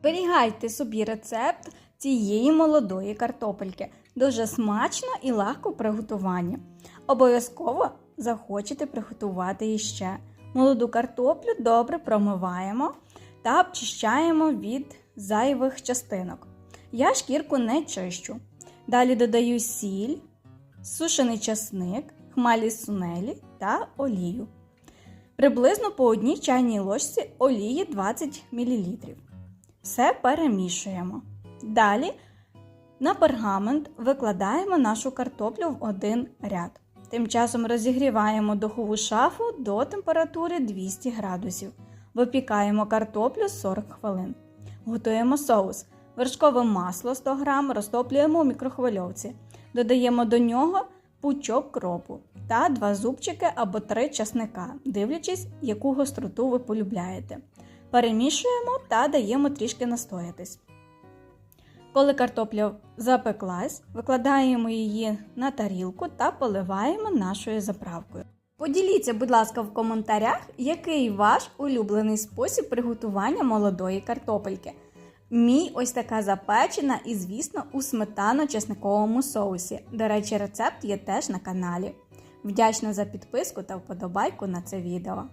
Зберігайте собі рецепт цієї молодої картопельки. Дуже смачно і легко в приготуванні. Обов'язково захочете приготувати іще. Молоду картоплю добре промиваємо та обчищаємо від зайвих частинок. Я шкірку не чищу. Далі додаю сіль, сушений часник, хмалі сунелі та олію. Приблизно по одній чайній ложці олії 20 мл. Все перемішуємо. Далі на пергамент викладаємо нашу картоплю в один ряд. Тим часом розігріваємо духову шафу до температури 200 градусів. Випікаємо картоплю 40 хвилин. Готуємо соус. Вершкове масло 100 г розтоплюємо у мікрохвильовці. Додаємо до нього пучок кропу та два зубчики або три часника, дивлячись, яку гостроту ви полюбляєте. Перемішуємо та даємо трішки настоятись. Коли картопля запеклась, викладаємо її на тарілку та поливаємо нашою заправкою. Поділіться, будь ласка, в коментарях, який ваш улюблений спосіб приготування молодої картопельки. Мій ось така запечена і, звісно, у сметано-чесниковому соусі. До речі, рецепт є теж на каналі. Вдячна за підписку та вподобайку на це відео.